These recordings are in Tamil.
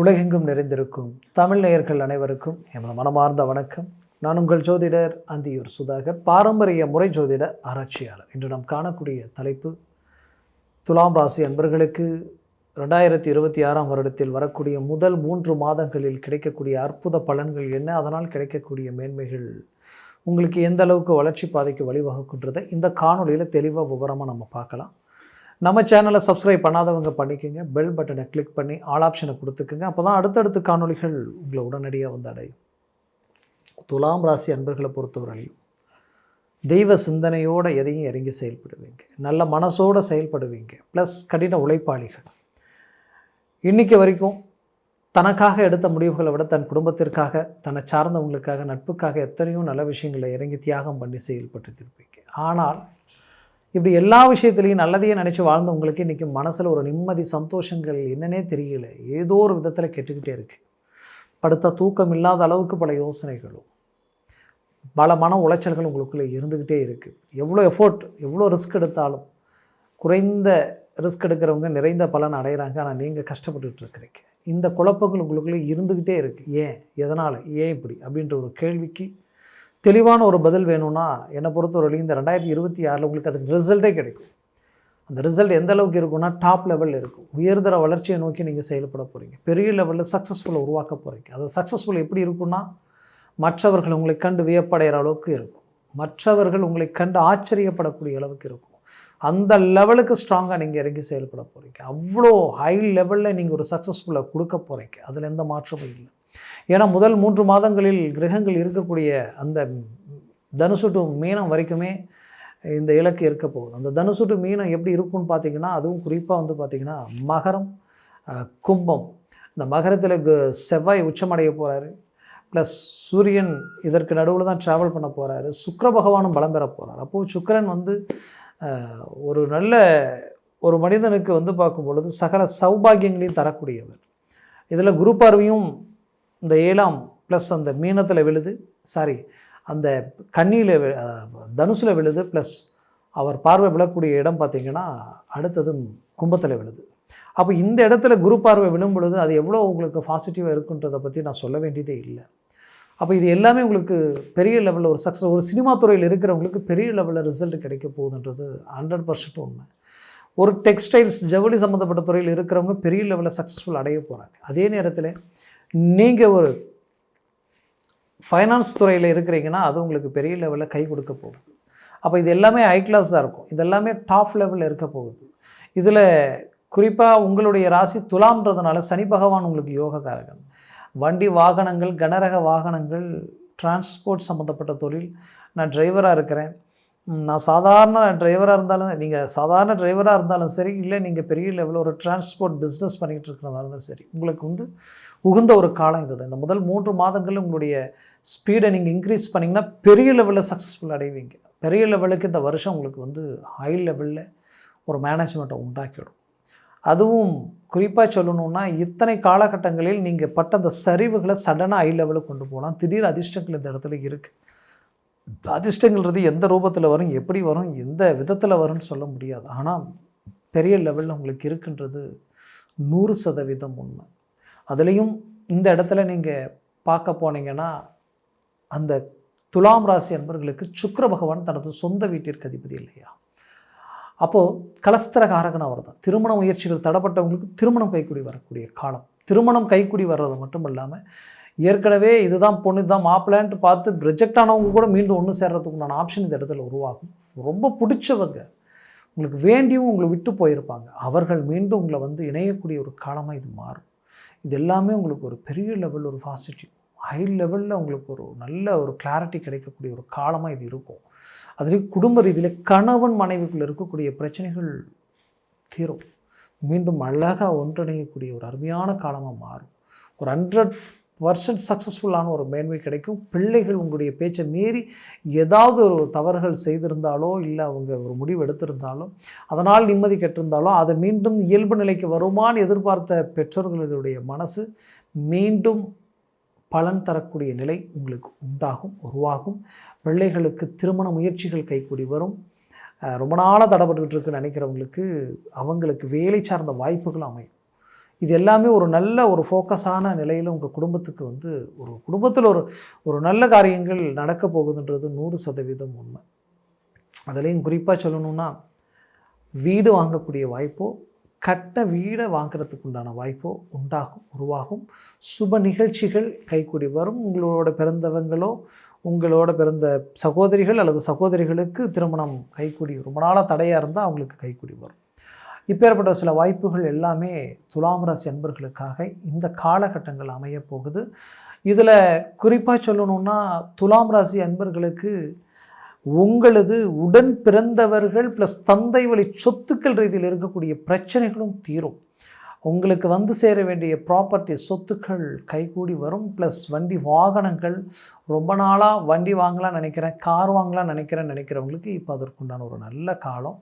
உலகெங்கும் நிறைந்திருக்கும் தமிழ் நேயர்கள் அனைவருக்கும் எமது மனமார்ந்த வணக்கம். நான் உங்கள் ஜோதிடர் அந்தியூர் சுதாகர் பாரம்பரிய முறை ஜோதிட ஆராய்ச்சியாளர். இன்று நாம் காணக்கூடிய தலைப்பு துலாம் ராசி அன்பர்களுக்கு ரெண்டாயிரத்தி இருபத்தி ஆறாம் வருடத்தில் வரக்கூடிய முதல் மூன்று மாதங்களில் கிடைக்கக்கூடிய அற்புத பலன்கள் என்ன? அதனால் கிடைக்கக்கூடிய மேன்மைகள் உங்களுக்கு எந்த அளவுக்கு வளர்ச்சி பாதைக்கு வழிவகுக்கின்றதை இந்த காணொலியில் தெளிவாக விவரமாக நம்ம பார்க்கலாம். நம்ம சேனலை சப்ஸ்கிரைப் பண்ணாதவங்க பண்ணிக்கோங்க. பெல் பட்டனை கிளிக் பண்ணி ஆல் ஆப்ஷனை கொடுத்துக்குங்க. அப்போ தான் அடுத்தடுத்த காணொளிகள் உங்களை உடனடியாக வந்து அடையும். துலாம் ராசி அன்பர்களை பொறுத்தவரையிலும் தெய்வ சிந்தனையோடு எதையும் இறங்கி செயல்படுவீங்க. நல்ல மனசோடு செயல்படுவீங்க. ப்ளஸ் கடின உழைப்பாளிகள். இன்றைக்கி வரைக்கும் தனக்காக எடுத்த முடிவுகளை விட தன் குடும்பத்திற்காக தன்னை சார்ந்தவங்களுக்காக நட்புக்காக எத்தனையோ நல்ல விஷயங்களை இறங்கி தியாகம் பண்ணி செயல்பட்டு திருப்பீங்க. ஆனால் இப்படி எல்லா விஷயத்துலையும் நல்லதையே நினச்சி வாழ்ந்த உங்களுக்கு இன்றைக்கி மனசில் ஒரு நிம்மதி சந்தோஷங்கள் என்னன்னே தெரியல. ஏதோ ஒரு விதத்தில் கெட்டுக்கிட்டே இருக்கு. படுத்த தூக்கம் இல்லாத அளவுக்கு பல யோசனைகளும் பல மன உளைச்சல்கள் உங்களுக்குள்ளே இருந்துக்கிட்டே இருக்குது எவ்வளோ எஃபோர்ட் எவ்வளோ ரிஸ்க் எடுத்தாலும் குறைந்த ரிஸ்க் எடுக்கிறவங்க நிறைந்த பலன் அடைகிறாங்க ஆனால் நீங்கள் கஷ்டப்பட்டுட்டு இருக்கிறீங்க. இந்த குழப்பங்கள் உங்களுக்குள்ளே இருந்துக்கிட்டே இருக்குது ஏன்? எதனால்? ஏன் இப்படி? அப்படின்ற ஒரு கேள்விக்கு தெளிவான ஒரு பதில் வேணும்னா என்னை பொறுத்தவரையிலும் இந்த ரெண்டாயிரத்தி இருபத்தி ஆறில் உங்களுக்கு அதுக்கு ரிசல்ட்டே கிடைக்கும். அந்த ரிசல்ட் எந்த அளவுக்கு இருக்கும்னா டாப் லெவலில் இருக்கும். உயர்தர வளர்ச்சியை நோக்கி நீங்கள் செயல்பட போகிறீங்க பெரிய லெவலில் சக்ஸஸ்ஃபுல்லை உருவாக்க போகிறீங்க அது சக்ஸஸ்ஃபுல் எப்படி இருக்குன்னா மற்றவர்கள் உங்களை கண்டு வியப்படைகிற அளவுக்கு இருக்கும். மற்றவர்கள் உங்களை கண்டு ஆச்சரியப்படக்கூடிய அளவுக்கு இருக்கும். அந்த லெவலுக்கு ஸ்ட்ராங்காக நீங்கள் இறங்கி செயல்பட போகிறீங்க அவ்வளோ ஹை லெவலில் நீங்கள் ஒரு சக்ஸஸ்ஃபுல்லாக கொடுக்க போகிறீங்க அதில் எந்த மாற்றமும் இல்லை. ஏன்னா முதல் மூன்று மாதங்களில் கிரகங்கள் இருக்கக்கூடிய அந்த தனுசு டு மீனம் வரைக்குமே இந்த இலக்கு இருக்க போகுது. அந்த தனுசு டு மீனம் எப்படி இருக்கும்னு பார்த்தீங்கன்னா அதுவும் குறிப்பாக வந்து பார்த்திங்கன்னா மகரம் கும்பம். இந்த மகரத்தில் கு- செவ்வாய் உச்சமடைய போகிறாரு ப்ளஸ் சூரியன் இதற்கு நடுவில் தான் ட்ராவல் பண்ண போகிறாரு சுக்கர பகவானும் பலம் பெற போகிறார் அப்போது சுக்கரன் வந்து ஒரு நல்ல ஒரு மனிதனுக்கு வந்து பார்க்கும் பொழுது சகல சௌபாகியங்களையும் தரக்கூடியவர். இதில் குரு பார்வையும் இந்த ஏழாம் ப்ளஸ் அந்த மீனத்தில் விழுது சாரி அந்த கன்னியில் தனுசில் விழுது ப்ளஸ் அவர் பார்வை விழக்கூடிய இடம் பார்த்திங்கன்னா அடுத்ததும் கும்பத்தில் விழுது. அப்போ இந்த இடத்துல குரு பார்வை விழும் பொழுது அது எவ்வளோ உங்களுக்கு பாசிட்டிவாக இருக்குன்றதை பற்றி நான் சொல்ல வேண்டியதே இல்லை. அப்போ இது எல்லாமே உங்களுக்கு பெரிய லெவலில் ஒரு சக்ஸஸ் ஒரு சினிமா துறையில் இருக்கிறவங்களுக்கு பெரிய லெவலில் ரிசல்ட் கிடைக்க போகுதுன்றது ஹண்ட்ரட் பர்சன்ட் உண்மை. ஒரு டெக்ஸ்டைல்ஸ் ஜவுளி சம்மந்தப்பட்ட துறையில் இருக்கிறவங்க பெரிய லெவலில் சக்ஸஸ்ஃபுல் அடைய போகிறாங்க அதே நேரத்தில் நீங்கள் ஒரு ஃபைனான்ஸ் துறையில் இருக்கிறீங்கன்னா அது உங்களுக்கு பெரிய லெவலில் கை கொடுக்க போகுது. அப்போ இது எல்லாமே ஹை கிளாஸ் தான் இருக்கும். இதெல்லாமே டாப் லெவலில் இருக்க போகுது. இதில் குறிப்பாக உங்களுடைய ராசி துலாம்ன்றதுனால சனி பகவான் உங்களுக்கு யோகக்காரகன். வண்டி வாகனங்கள் கனரக வாகனங்கள் டிரான்ஸ்போர்ட் சம்மந்தப்பட்ட தொழில். நான் டிரைவராக இருக்கிறேன். நான் சாதாரண டிரைவராக இருந்தாலும் நீங்கள் சாதாரண டிரைவராக இருந்தாலும் சரி இல்லை நீங்கள் பெரிய லெவலில் ஒரு டிரான்ஸ்போர்ட் பிஸ்னஸ் பண்ணிகிட்டு இருக்கிறதா இருந்தாலும் சரி உங்களுக்கு வந்து உகந்த ஒரு காலம் இதுதான். இந்த முதல் மூன்று மாதங்களில் உங்களுடைய ஸ்பீடை நீங்கள் இன்க்ரீஸ் பண்ணிங்கன்னா பெரிய லெவலில் சக்ஸஸ்ஃபுல் அடைவீங்க. பெரிய லெவலுக்கு இந்த வருஷம் உங்களுக்கு வந்து ஹை லெவலில் ஒரு மேனேஜ்மெண்ட்டை உண்டாக்கிடும் அதுவும் குறிப்பாக சொல்லணும்னா இத்தனை காலகட்டங்களில் நீங்கள் பட்ட அந்த சரிவுகளை சடனாக ஹை லெவலுக்கு கொண்டு போகலாம். திடீர் அதிர்ஷ்டங்கள் இந்த இடத்துல இருக்குது அதிர்ஷ்டங்கள்ன்றது எந்த ரூபத்தில் வரும் எப்படி வரும் எந்த விதத்தில் வரும்னு சொல்ல முடியாது. ஆனால் பெரிய லெவலில் உங்களுக்கு இருக்குன்றது நூறு சதவீதம் உண்மை. அதுலேயும் இந்த இடத்துல நீங்கள் பார்க்க போனீங்கன்னா அந்த துலாம் ராசி அன்பர்களுக்கு சுக்கர பகவான் தனது சொந்த வீட்டிற்கு அதிபதி இல்லையா? அப்போது கலஸ்திர காரகன் அவர் தான் திருமண முயற்சிகள் தடப்பட்டவங்களுக்கு திருமணம் கைக்கூடி வரக்கூடிய காலம். திருமணம் கைக்கூடி வர்றது மட்டும் இல்லாமல் ஏற்கனவே இதுதான் பொண்ணு இதுதான் மாப்பிள்ளான்ட்டு பார்த்து ரிஜெக்ட் ஆனவங்க கூட மீண்டும் ஒன்று சேர்கிறதுக்குண்டான ஆப்ஷன் இந்த இடத்துல உருவாகும். ரொம்ப பிடிச்சவங்க. உங்களுக்கு வேண்டியும் உங்களை விட்டு போயிருப்பாங்க. அவர்கள் மீண்டும் உங்களை வந்து இணையக்கூடிய ஒரு காலமாக இது மாறும். இது எல்லாமே உங்களுக்கு ஒரு பெரிய லெவல் ஒரு பாசிட்டிவ் ஹை லெவலில் உங்களுக்கு ஒரு நல்ல ஒரு கிளாரிட்டி கிடைக்கக்கூடிய ஒரு காலமாக இது இருக்கும். அதுலேயும் குடும்ப ரீதியில் கணவன் மனைவிக்குள்ளே இருக்கக்கூடிய பிரச்சனைகள் தீரும். மீண்டும் அழகாக ஒன்றிணையக்கூடிய ஒரு அருமையான காலமாக மாறும். ஒரு ஹண்ட்ரட் பர்சன்ட் சக்ஸஸ்ஃபுல்லான ஒரு மேன்மை கிடைக்கும். பிள்ளைகள் உங்களுடைய பேச்சை மீறி ஏதாவது ஒரு தவறுகள் செய்திருந்தாலோ இல்லை அவங்க ஒரு முடிவு எடுத்திருந்தாலோ அதனால் நிம்மதி கெட்டிருந்தாலோ அதை மீண்டும் இயல்பு நிலைக்கு வருமான்னு எதிர்பார்த்த பெற்றோர்களுடைய மனசு மீண்டும் பலன் தரக்கூடிய நிலை உங்களுக்கு உண்டாகும் உருவாகும். பிள்ளைகளுக்கு திருமண முயற்சிகள் கைக்கூடி வரும். ரொம்ப நாளாக தடைப்பட்டுக்கிட்டு இருக்குன்னு நினைக்கிறவங்களுக்கு அவங்களுக்கு வேலை சார்ந்த வாய்ப்புகள் அமையும். இது எல்லாமே ஒரு நல்ல ஒரு ஃபோக்கஸான நிலையில் உங்கள் குடும்பத்துக்கு வந்து ஒரு குடும்பத்தில் ஒரு ஒரு நல்ல காரியங்கள் நடக்க போகுதுன்றது நூறு சதவீதம் உண்மை. அதுலேயும் குறிப்பாக சொல்லணும்னா வீடு வாங்கக்கூடிய வாய்ப்போ கட்ட வீடை வாங்குறதுக்கு உண்டான வாய்ப்போ உண்டாகும் உருவாகும். சுப நிகழ்ச்சிகள் கைக்கூடி வரும். உங்களோட பிறந்தவங்களோ உங்களோட பிறந்த சகோதரிகள் அல்லது சகோதரிகளுக்கு திருமணம் கைக்கூடி ரொம்ப நாளாக தடையாக இருந்தால் அவங்களுக்கு கைக்கூடி வரும். இப்பேற்பட்ட சில வாய்ப்புகள் எல்லாமே துலாம் ராசி அன்பர்களுக்காக இந்த காலகட்டங்கள் அமைய போகுது. இதில் குறிப்பாக சொல்லணுன்னா துலாம் ராசி அன்பர்களுக்கு உங்களது உடன் பிறந்தவர்கள் ப்ளஸ் தந்தை வழி சொத்துக்கள் ரீதியில் இருக்கக்கூடிய பிரச்சனைகளும் தீரும். உங்களுக்கு வந்து சேர வேண்டிய ப்ராப்பர்ட்டி சொத்துக்கள் கைகூடி வரும் ப்ளஸ் வண்டி வாகனங்கள். ரொம்ப நாளாக வண்டி வாங்கலாம் நினைக்கிறேன் கார் வாங்கலாம் நினைக்கிறேன் நினைக்கிறவங்களுக்கு இப்போ அதற்குண்டான ஒரு நல்ல காலம்.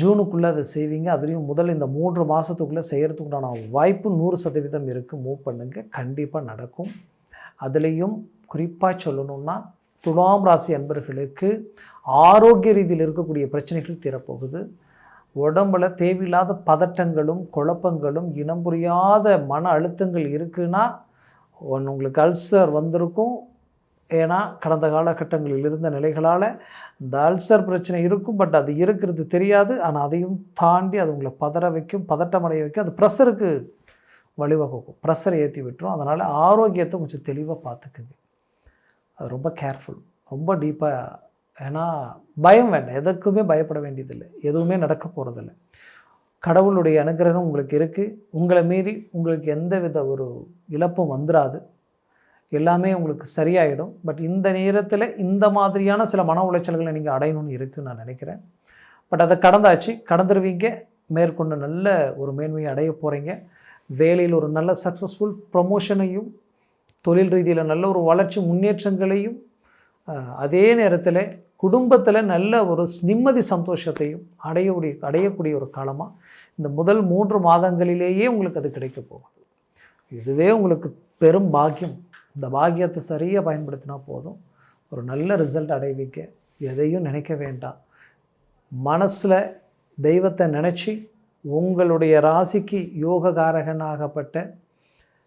ஜூனுக்குள்ளே அதை செய்வீங்க. அதுலேயும் முதல் இந்த மூன்று மாதத்துக்குள்ளே செய்கிறதுக்குண்டான வாய்ப்பு நூறு சதவீதம் இருக்குது மூவ் பண்ணுங்கள் கண்டிப்பாக நடக்கும். அதுலேயும் குறிப்பாக சொல்லணுன்னா துலாம் ராசி அன்பர்களுக்கு ஆரோக்கிய ரீதியில் இருக்கக்கூடிய பிரச்சனைகள் தீரப்போகுது. உடம்புல தேவையில்லாத பதட்டங்களும் குழப்பங்களும் இனம் புரியாத மன அழுத்தங்கள் இருக்குன்னா ஒன்று உங்களுக்கு அல்சர் வந்திருக்கும். ஏன்னா கடந்த காலகட்டங்களில் இருந்த நிலைகளால் இந்த அல்சர் பிரச்சனை இருக்கும் பட் அது இருக்கிறது தெரியாது. ஆனால் அதையும் தாண்டி அது உங்களை பதற வைக்கும் பதட்டமடைய வைக்கும். அது ப்ரெஷருக்கு வழிவகுக்கும். ப்ரெஷரை ஏற்றி விட்டுரும். அதனால் ஆரோக்கியத்தை கொஞ்சம் தெளிவாக பார்த்துக்குங்க. அது ரொம்ப கேர்ஃபுல். ரொம்ப டீப்பாக ஏன்னா பயம் வேண்டாம். எதுக்குமே பயப்பட வேண்டியதில்லை. எதுவுமே நடக்க போகிறதில்ல கடவுளுடைய அனுகிரகம் உங்களுக்கு இருக்குது உங்களை மீறி உங்களுக்கு எந்த வித ஒரு இழப்பும் வந்துடாது எல்லாமே உங்களுக்கு சரியாயிடும். பட் இந்த நேரத்தில் இந்த மாதிரியான சில மன உளைச்சல்களை நீங்கள் அடையணும்னு இருக்குதுன்னு நான் நினைக்கிறேன். பட் அதை கடந்தாச்சு. கடந்துருவீங்க. மேற்கொண்டு நல்ல ஒரு மேன்மையை அடைய போகிறீங்க வேலையில் ஒரு நல்ல சக்ஸஸ்ஃபுல் ப்ரமோஷனையும் தொழில் ரீதியில் நல்ல ஒரு வளர்ச்சி முன்னேற்றங்களையும் அதே நேரத்தில் குடும்பத்தில் நல்ல ஒரு நிம்மதி சந்தோஷத்தையும் அடையக்கூடிய அடையக்கூடிய ஒரு காலமாக இந்த முதல் மூன்று மாதங்களிலேயே உங்களுக்கு அது கிடைக்க போகுது. இதுவே உங்களுக்கு பெரும் பாக்கியம். இந்த பாக்கியத்தை சரியாக பயன்படுத்தினா போதும். ஒரு நல்ல ரிசல்ட் அடைவிக்க எதையும் நினைக்க வேண்டாம். மனசில் தெய்வத்தை நினச்சி உங்களுடைய ராசிக்கு யோககாரகனாகப்பட்ட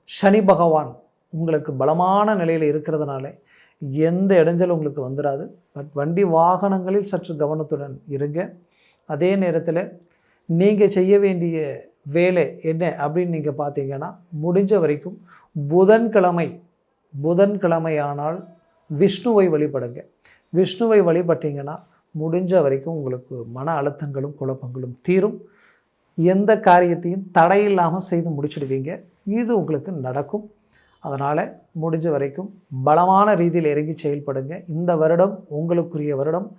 சனி பகவான் உங்களுக்கு பலமான நிலையில் இருக்கிறதுனால எந்த இடைஞ்சலும் உங்களுக்கு வந்துடாது பட் வண்டி வாகனங்களில் சற்று கவனத்துடன் இருங்க. அதே நேரத்தில் நீங்கள் செய்ய வேண்டிய வேலை என்ன அப்படின்னு நீங்கள் பார்த்தீங்கன்னா முடிஞ்ச வரைக்கும் புதன்கிழமை புதன்கிழமையானால் விஷ்ணுவை வழிபடுங்க. விஷ்ணுவை வழிபட்டிங்கன்னா முடிஞ்ச வரைக்கும் உங்களுக்கு மன அழுத்தங்களும் குழப்பங்களும் தீரும். எந்த காரியத்தையும் தடையில்லாமல் செய்து முடிச்சிடுவீங்க. இது உங்களுக்கு நடக்கும். அதனால் முடிஞ்ச வரைக்கும் பலமான ரீதியில் இறங்கி செயல்படுங்க. இந்த வருடம் உங்களுக்குரிய வருடம்.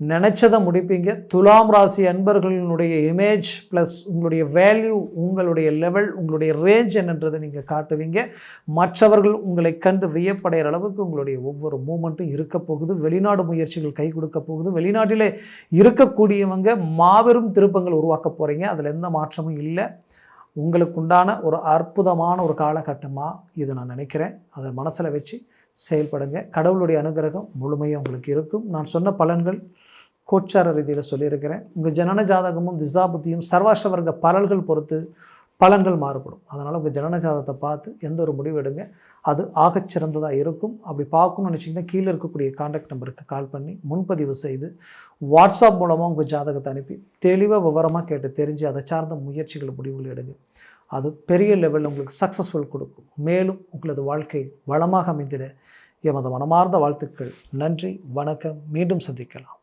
நினச்சதை முடிப்பீங்க. துலாம் ராசி அன்பர்களினுடைய இமேஜ் ப்ளஸ் உங்களுடைய வேல்யூ உங்களுடைய லெவல் உங்களுடைய ரேஞ்ச் என்னன்றதை நீங்கள் காட்டுவீங்க. மற்றவர்கள் உங்களை கண்டு வியப்படைகிற அளவுக்கு உங்களுடைய ஒவ்வொரு மூமெண்ட்டும் இருக்க போகுது. வெளிநாடு முயற்சிகள் கை கொடுக்க போகுது. வெளிநாட்டிலே இருக்கக்கூடியவங்க மாபெரும் திருப்பங்கள் உருவாக்க போகிறீங்க அதில் எந்த மாற்றமும் இல்லை. உங்களுக்கு உண்டான ஒரு அற்புதமான ஒரு காலகட்டமாக இது நான் நினைக்கிறேன். அதை மனசில் வச்சு செயல்படுங்க. கடவுளுடைய அனுகிரகம் முழுமையாக உங்களுக்கு இருக்கும். நான் சொன்ன பலன்கள் கோச்சார ரீதியில் சொல்லியிருக்கிறேன். உங்கள் ஜனன ஜாதகமும் திசாபுத்தியும் சர்வாஷ்ட வர்க்க பலன்கள் பொறுத்து பலன்கள் மாறுபடும். அதனால் உங்கள் ஜனன ஜாதகத்தை பார்த்து எந்த ஒரு முடிவு எடுங்க. அது ஆகச்சிறந்ததாக இருக்கும். அப்படி பார்க்கணும்னு நினச்சிங்கன்னா கீழே இருக்கக்கூடிய காண்டாக்ட் நம்பருக்கு கால் பண்ணி முன்பதிவு செய்து வாட்ஸ்அப் மூலமாக உங்கள் ஜாதகத்தை அனுப்பி தெளிவாக விவரமாக கேட்டு தெரிஞ்சு அதை சார்ந்த முயற்சிகள் முடிவுகள் எடுங்க. அது பெரிய லெவலில் உங்களுக்கு சக்ஸஸ்ஃபுல் கொடுக்கும். மேலும் உங்களது வாழ்க்கை வளமாக அமைந்திட எமது மனமார்ந்த வாழ்த்துக்கள். நன்றி வணக்கம். மீண்டும் சந்திக்கலாம்.